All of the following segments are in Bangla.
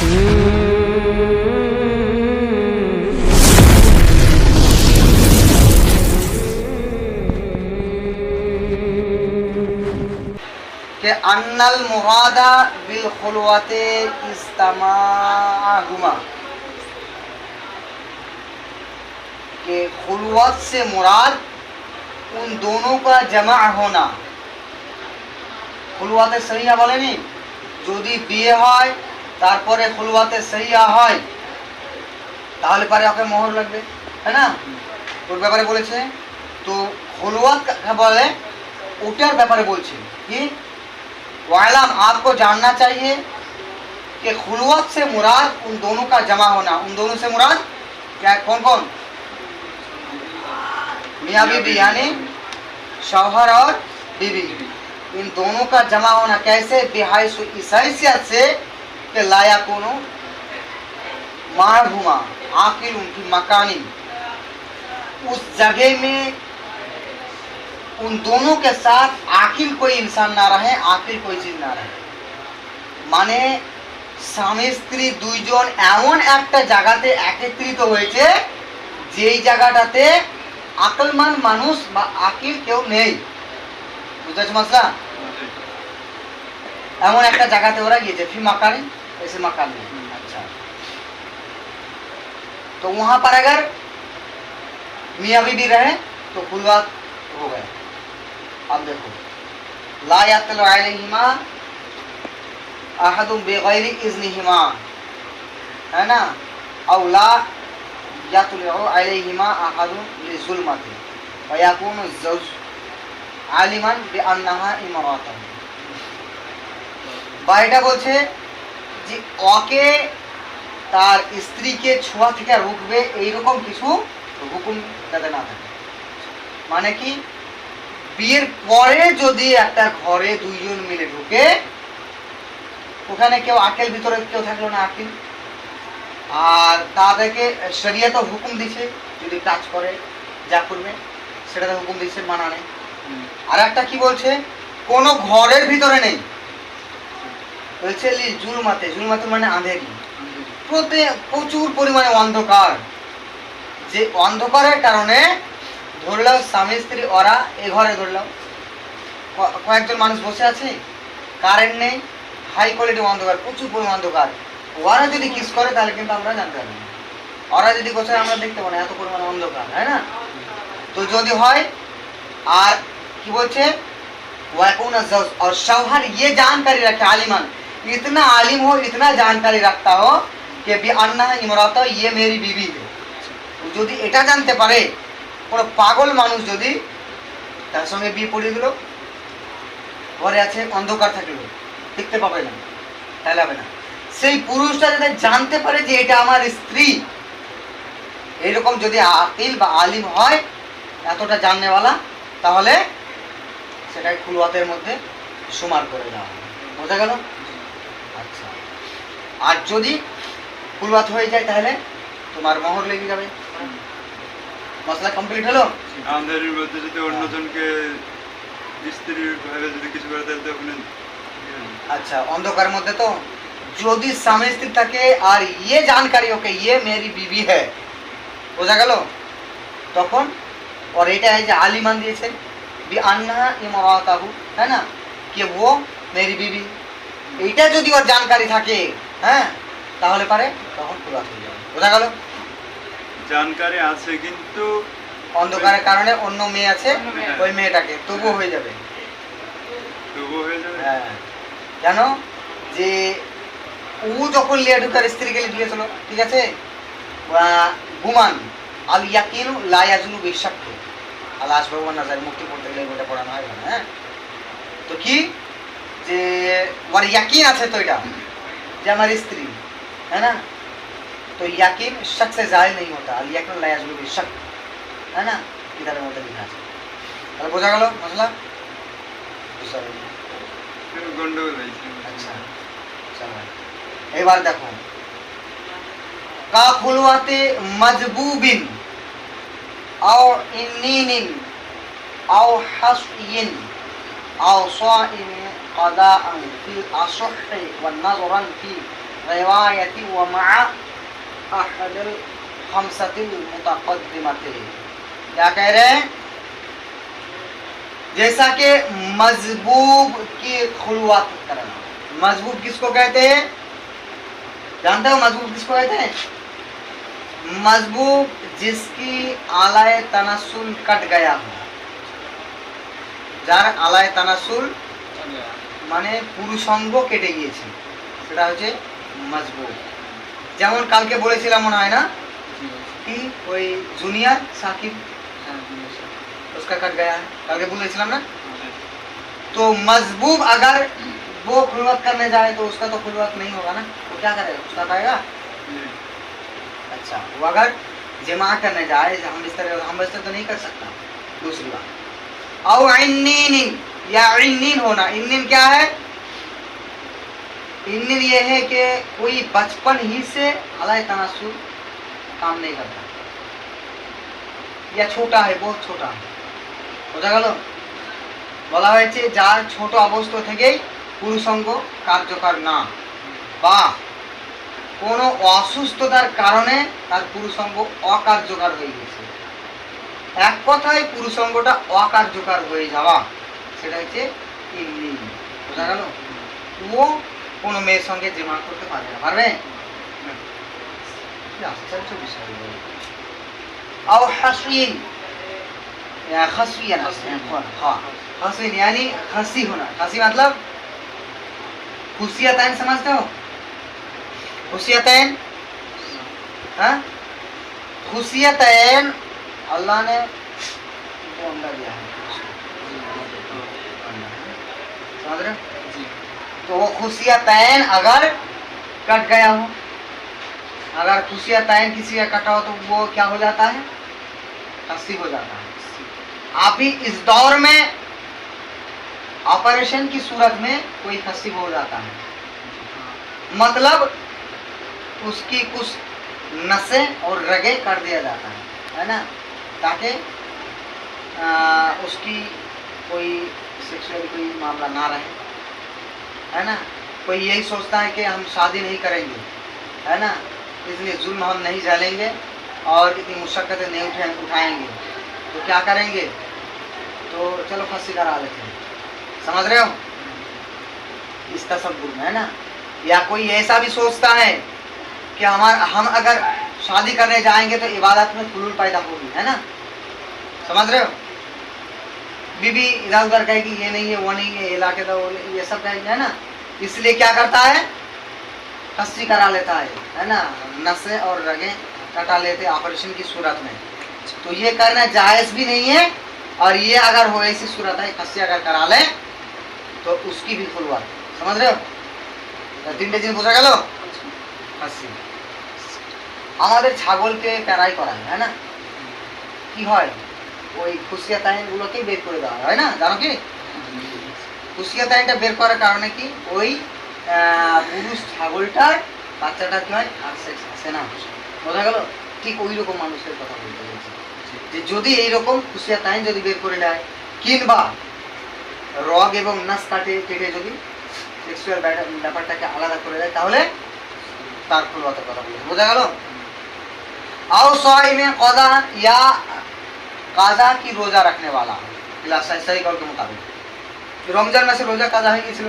কে আন্নাল মুহাদা বিল খুলওয়াতে ইস্তামাগুমা কে खुलवत সে मुराद उन दोनों का जमा होना खुलवाते सरिया বলেনি? যদি বিয়ে হয় তারপরে খুলওয়াতে সহিয়া হয় তাহলে পারে ওকে মোহর লাগবে তাই না ওর ব্যাপারে বলেছে তো খুলওয়াত কাকে বলে ওটার ব্যাপারে বলছে কি वालम आपको जानना चाहिए कि खुलवत से मुराद उन दोनों का जमा होना उन दोनों से मुराद क्या कौन कौन मियाँ बीबी यानी शौहर और बीबी इन दोनों का जमा होना कैसे बिहाई इस हैसियत से कि लाया कोनो मारहुमा आकिल उनकी मकानी उस जगह में उन दोनों के साथ आकिल कोई इंसान ना रहे आकिल कोई चीज না রহে মানে স্বামী স্ত্রী দুইজন এমন একটা জায়গাতে একত্রিত হয়েছে যেই জায়গাটাতে আকলমান মানুষ বা আকিল কেউ নেই বুঝতে পারছো মাসলা এমন একটা জায়গাতে ওরা গিয়েছে ফি मकानी ऐसे मकान में अच्छा तो वहां पर अगर मियाँ बीबी रहे तो खुलवात हो गया अब देखो ला यातल अलैहिमा अहदुम बिगैरि इज़्निहिमा है ना औ ला यातल अलैहिमा अहदुम लिजुल्मति व याकुनु ज़ौज आलिमान बिअन्नाहा इमराताहु বা এটা বলছে যে ওকে তার স্ত্রীকে ছোঁয়া থেকে রুখবে, এইরকম কিছু হুকুম যাতে না থাকে। মানে কি? বিয়ের পরে যদি একটা ঘরে দুইজন মিলে ঢুকে, ওখানে কেউ আকেল, ভিতরে কেউ থাকল না আকিল। আর তাদেরকে শরিয়া তো হুকুম দিছে, যদি কাজ করে, যা করবে, সেটাতে হুকুম দিচ্ছে মানা নেই। আর একটা কি বলছে? কোনো ঘরের ভিতরে নেই। হচ্ছে জুলমাতে জুলমাতে মানে আঁধেরি প্রতি, প্রচুর পরিমাণে অন্ধকার। যে অন্ধকারের কারণে ধরলাম স্বামী স্ত্রী, ওরা এ ঘরে ধরলাম। কয়েকজন মানুষ বসে আছে কারেন্ট নেই হাই কোয়ালিটি অন্ধকার, প্রচুর পরিমাণ অন্ধকার। ওরা যদি কিস করে, তাহলে কিন্তু আমরা জানতে পারি ওরা যদি কোথায় আমরা দেখতে পারি না, এত পরিমাণে অন্ধকার, তাই না? তো যদি হয়, আর কি বলছে? ওয়াকুনা আর শাওহার ইয়ে জানকারি রাখে আলিমান इतना आलिम हो इतना जानकारी रखता हो कि भी अन्ना इमरात ये मेरी बीवी है যদি এটা জানতে পারে কোনো পাগল মানুষ যদি তার সঙ্গে বিয়ে পড়িয়ে দিল ঘরে আছে অন্ধকার থাকলো দেখতে পাবে না তাহলে হবে না সেই পুরুষটা যাতে জানতে পারে যে এটা আমার স্ত্রী এরকম যদি আকিল বা আলিম হয় এতটা জাননেওয়ালা তাহলে সেটাই খুলওয়াতের মধ্যে সুমার করে দেওয়া হবে বোঝা গেল আচ্ছা আর যদি পূর্বাত হয়ে যায় তাহলে তোমার মোহর লেগে যাবে। মশলা কমপ্লিট হলো? আমাদের মধ্যে যদি হ্যাঁ। অন্যজনকে স্ত্রী ভাবে যদি কিছু করে তাহলে তো ওখানে আচ্ছা অন্ধকার মধ্যে তো যদি স্বামী স্ত্রী থাকে আর ইয়ে জানকারি ওকে ইয়ে মেরি বিবি হ্যাঁ বোঝা গেল? তখন ওর এটা এই যে আলিমান দিয়েছে বি আন্না ইমরাতাহু তাই না? কে ও মেরি বিবি? এইটা যদি ওর জানকারি থাকে হ্যাঁ তাহলে পারে তখন পুরা হয়ে যাবে। বোঝা গেল? জানকারি আছে কিন্তু অন্ধকারের কারণে অন্য মেয়ে আছে ওই মেয়েটাকে। তবুও হয়ে। যাবে। তবুও হয়ে যাবে? হ্যাঁ। জানো যে ও যখন লিয়াডুকার স্ত্রীকে দিয়েছিল ঠিক আছে? গুমান আল ইয়াকিনু লা ইয়াজুলু বিশাক্ক। আল আসবাবু নাজার মুক্তি পড়তে গেলে বইটা পড়ানো হয় হ্যাঁ? তো কি? যে ওর ইয়াকিন আছে তো এটা। যে আমার স্ত্রী है ना तो यकीन शक से जाहिर नहीं होता अल यकीन ला याजलु बिशक है ना কিতাবের মধ্যে লেখা আছে তাহলে বোঝা গেল মশলা বুঝতে পারলাম। গন্ডগোল হয়েছে আচ্ছা চলো এবার দেখো কাফুলওয়াতে মজবুবিন আও ইনিনিন আও হাসইন আও সাইম قضاء في أصح ونظرا في رواية ومع أحد الخمسة المتقدمة. क्या कह जैसा कि मजबूब की खुलवात करना। मजबूब किसको कहते हैं? जानते हो मजबूब किसको कहते हैं? मजबूब जिसकी आलाय तनासुल कट गया हो। जार आलाय तनसुल মানে পুরুষঙ্গ কেটে গিয়েছে। সেটা হচ্ছে মজবুত যেমন কালকে বলেছিলাম মনে হয় না? কি? ওই জুনিয়র সাকিব? उसका कट गया है कल के बोले ना तो मजबूब अगर वो खुलवत करने जाए तो उसका तो खुलवत नहीं होगा ना वो क्या करेगा उसका करेगा अच्छा वो अगर जमा करने जाए हम इस तरह हम इस तरह तो नहीं कर सकता दूसरी बात आओ आई नी नी या इन्नीन होना इन्नीन क्या है इन्नीन ये है कि कोई बचपन ही से अलाय तनासुर काम नहीं करता या छोटा है बहुत छोटा है বোঝা গেল বলা হয়েছে যার ছোট অবস্থা থেকেই পুরুষঙ্গ কার্যকর না বা কোনো অসুস্থতার কারণে তার পুরুষঙ্গ অকার্যকর হয়ে গেছে এক কথায় পুরুষঙ্গটা অকার্যকর হয়ে যাওয়া সেটা হচ্ছে ইমনি বোঝা গেল ও কোনো মেয়ের সঙ্গে জেমা করতে পারবে না পারবে কি আশ্চর্য বিষয় বলো। আও হাসিন या खसी या हाँ हसीन यानी खसी होना खसी मतलब खुशियतैन समझते हो खुशियतैन हाँ खुशियतैन अल्लाह ने वो अंडा दिया है हो? तो वो खुशियतैन अगर कट गया हो, अगर खुशियतैन किसी का कटा हो तो वो क्या हो जाता है? खसी हो जाता है। अभी इस दौर में ऑपरेशन की सूरत में कोई खसी हो जाता है। मतलब उसकी कुछ नसें और रगे कर दिया जाता है है ना? ताकि उसकी कोई सेक्सुअल कोई मामला ना रहे। है ना? कोई यही सोचता है कि हम शादी नहीं करेंगे। है ना? इसलिए जुल्म हम नहीं झेलेंगे और इतनी मुशक्क़तें नहीं उठा, उठाएँगे। तो क्या करेंगे? तो चलो फंसी करा लेते हैं। समझ रहे हो? इस तस्वुर में, है ना? या कोई ऐसा भी सोचता है कि हमारा, हम अगर शादी करने जाएँगे तो इबादत में खुलूल पैदा होगी, है ना? समझ रहे हो? बीबी इधर उधर कहेगी ये नहीं है वो नहीं है ये ला के दो वो नहीं- ये सब कहेंगे है ना इसलिए क्या करता है फंसी करा लेता है है ना नसें और रगें कटा लेते ऑपरेशन की सूरत में तो ये करना जायज़ भी नहीं है और ये अगर हो ऐसी सूरत है खस्सी अगर करा ले तो उसकी भी खुलवा समझ रहे हो তা তিনটে জিনিস বোঝা গেল খাসি আমাদের ছাগলকে প্যারাই করা হয় না কি হয় ওই খুশিয়া তাহিনগুলোকেই বের করে দেওয়া হয় না? জানো কি? খুশিয়া তাহিনটা বের করার কারণে কি? ওই পুরুষ ছাগলটার বাচ্চাটা কি হয় আর সেক্স আসে না বোঝা গেল? ঠিক ওই রকম মানুষের কথা বলতে চাইছি যে যদি এইরকম খুশিয়া তাহিন যদি বের করে নেয়, কিংবা রগ এবং নাস কাটে, কেটে যদি সেক্সুয়াল ব্যাপারটাকে আলাদা করে দেয়, তাহলে তার ফুলবাতের কথা বলি বোঝা গেল? আও সাইমে কদা ইয়া कादा की रोजा रखने वाला है। सही कॉल के मुताबिक। रमज़ान मैसे रोजा कादा है किसी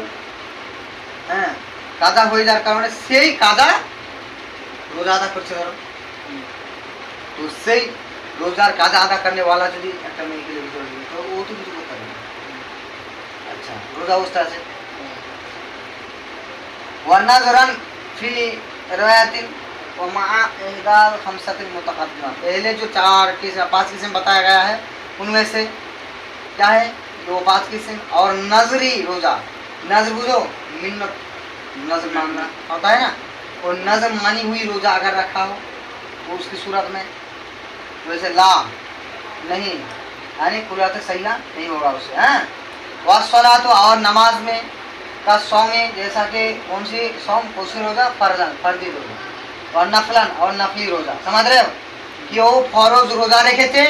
कादा हो? जा कारण से ही कादा रोजा आदा कर तो से रोजार कादा आदा करने वाला जो एक मेरे के लिए तो वो तो कुछ करता है अच्छा रोजा उस्ता से। हाँ। वरना दौरान फ्री रवायती वमादाल हमसतमतकदमा पहले जो चार किस्म, पाँच किस्म बताया गया है, उनमें से क्या है? दो पाँच किस्म और नजरी रोज़ा। नज़र बुझो, मिन्नत, नज़र मानना होता है ना? और नज़र मानी हुई रोज़ा अगर रखा हो तो उसकी सूरत में, वैसे ला, नहीं, यानी कुरत सही ना नहीं होगा उससे हैं? हाँ? वसला तो और नमाज़ में का सौंग जैसा कि कौन सी? सॉन्ग कौन सी रोज़ा? फर्जन फर्जी रोज़ा। আর নাফলান আর নাফলি রোজা। সমাজ রে কেউ ফরজ রোজা রেখেছে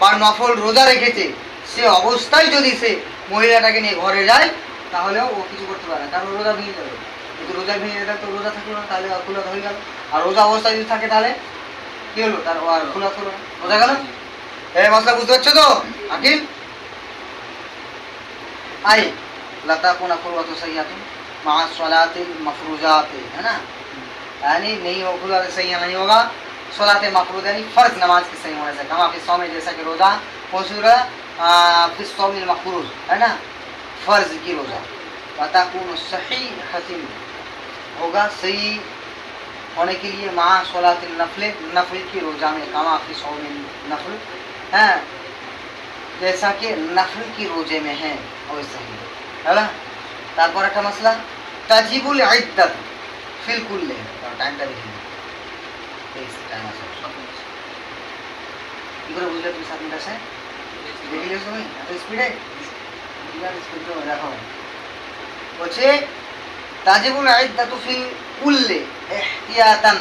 বা নফল রোজা রেখেছে, সে অবস্থায় যদি সে মহিলাটাকে নিয়ে ঘরে যায়, তাহলেও ও কিছু করতে পারে না। কারণ রোজা ভেঙে যাবে। যদি রোজা ভেঙে যায় তো রোজা থাকল না, তাহলে অখুলাত হয়ে গেল। আর রোজা অবস্থায় যদি থাকে, তাহলে কি হলো? তার আর অখুলাত হলো না। বোঝা গেল? এই মশলা বুঝতে পারছ তো? আকিল? আই লাতা কোনা করব তো আকিল মা সলাতে মফরুজাতে হ্যাঁ না? यानी नहीं हो खुदा सही नहीं होगा सलात मफरूज यानी फर्ज नमाज के सही होने से कमा फिर सौ में जैसा कि रोज़ा कौन सी रोज़ा फिर सौ में मफरूज है ना फर्ज की रोज़ा लता को सही खतिम होगा सही होने के लिए माँ सलात नफल नफल की रोज़ा में कमा फिर सौ में नफल है जैसा कि नफल की रोजे में है वैसा ही হ্যাঁ তারপর একটা মশলা তাজিবুল ইদ্দাত ফিল কুল্লে টাইমটা দেখি টাইম আছে কি করে বুঝলে তুমি সাত মিনিট আছে দেখি গেছো তুমি এত স্পিডে স্পিড তো দেখো বলছে তাজিবুল ইদ্দাত ফিল কুল্লে এহতিয়াতান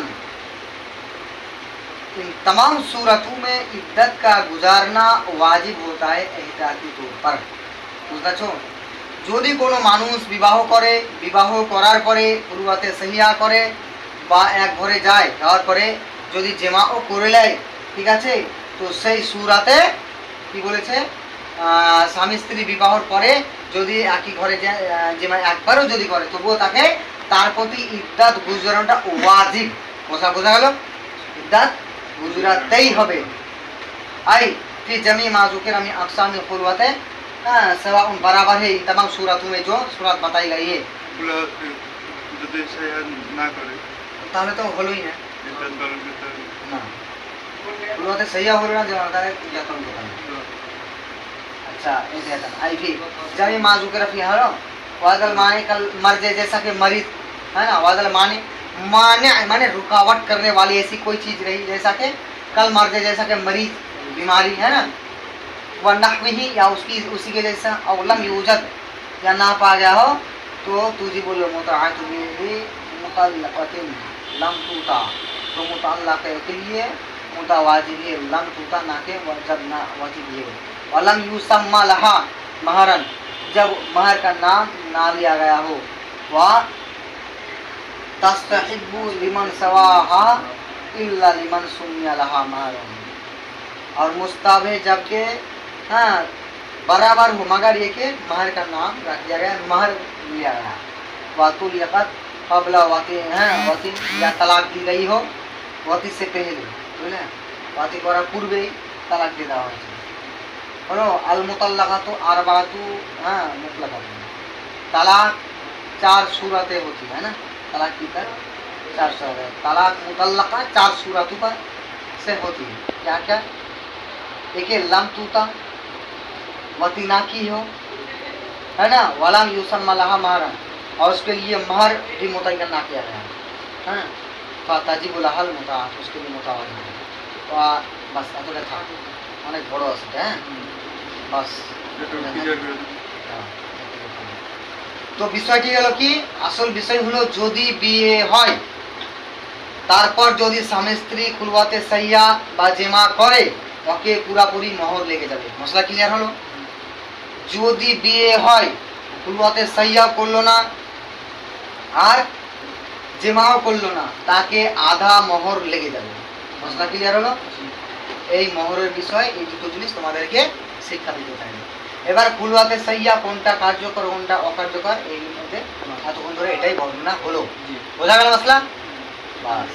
इन तमाम सूरतों में इद्दत का गुजारना वाजिब होता है एहतियाती तौर पर বুঝতেছো যদি কোনো মানুষ বিবাহ করে বিবাহ করার পরে পূর্বাতে সহিয়া করে বা এক ঘরে যায় যাওয়ার পরে যদি জেমাও করে নেয় ঠিক আছে তো সেই সুরাতে কি বলেছে আহ, স্বামী স্ত্রী বিবাহর পরে যদি একই ঘরে যায় আহ, জেমা একবারও যদি করে তবুও তাকে তার প্রতি ইদ্দাত গুজরানোটা ওয়াজিব বোঝা বোঝা গেল ইদ্দাত গুজরাতেই হবে आई फिर जमी माजुकिर हमें अकसाम खुलवत हाँ सवा उन बराबर है इन तमाम सूरतों में जो सूरत बताई गई है এগুলো যদি সেয়া না করে তাহলে তো হলোই না ইদ্যাত পালন করতে হবে না খুলওয়াতে সহিয়া হলো না যেমন তাহলে যতন দোকান अच्छा ऐसे आता आई फिर जमी माजुकिर फी हरो वादल माने कल मर्जे जैसा कि मरीज है ना वादल माने माने माने रुकावट करने वाली ऐसी कोई चीज रही जैसा कि कल मर्जे जैसा कि मरीज बीमारी है ना वह नहवी या उसकी उसी के जैसा अवलम यूजद या ना पा गया हो तो तुझे बोलो मुताहत भी मुतल्लक़तिन लम तूता तो मुतल्लक़ के लिए मुतवाजिब है लम तूता ना के जब ना वाजिब है वलम युसम्मा लहा, महरन। जब महर का नाम ना लिया गया हो वह तस्तहिब्बु लिमन सवाहा, इल्ला लिमन सुन्निया लहा महरन। और मुस्ताब जबकि हाँ बराबर हो, मगर ये कि, महर का नाम रख दिया गया, महर लिया गया। वातुल यकत कबला वाति हैं वाति या तलाक दी गई हो वाति से पहले বুঝলে ওয়াতি করার পূর্বেই তালাক দিয়ে দেওয়া হয়েছে হলো আল মুতাল্লাকাতু আরবাতু হ্যাঁ মুতলাকাতু তালাক चार सूरतें होती है ना तलाक की कर चार सूरत तलाक मुतल्लका चार सूरतों पर से होती है क्या क्या एक है लम तूता वतीना की हो है ना वलम यूसम मलहा महरम और उसके लिए महर भी मुतयन ना किया गया है ফাতাজি বলা হাল মোটা उसके लिए মোটা হয় তো আর বাস এতটা থাক অনেক বড় আছে হ্যাঁ বাস একটু ক্লিয়ার করে দিন। তো বিষয়টি হলো কি আসল বিষয় হলো যদি বিয়ে হয় তারপর যদি স্বামী স্ত্রী খুলওয়াতে সাইয়া বা জেমা করে ওকে পুরাপুরি মোহর লেগে যাবে মশলা ক্লিয়ার হলো যদি বিয়ে হয় খুলওয়াতে সাইয়া করলো না আর জেমাও করল না তাকে আধা মহর লেগে যাবে। মশলা ক্লিয়ার হলো? এই মহরের বিষয় এই দুটো জিনিস তোমাদেরকে শিক্ষা দিতে চাইবে এবার ফুলওয়াতে সাইয়া কোনটা কার্যকর কোনটা অকার্যকর এই মধ্যে এতক্ষণ ধরে এটাই বর্ণনা হলো। বোঝা গেল মশলা? বাস।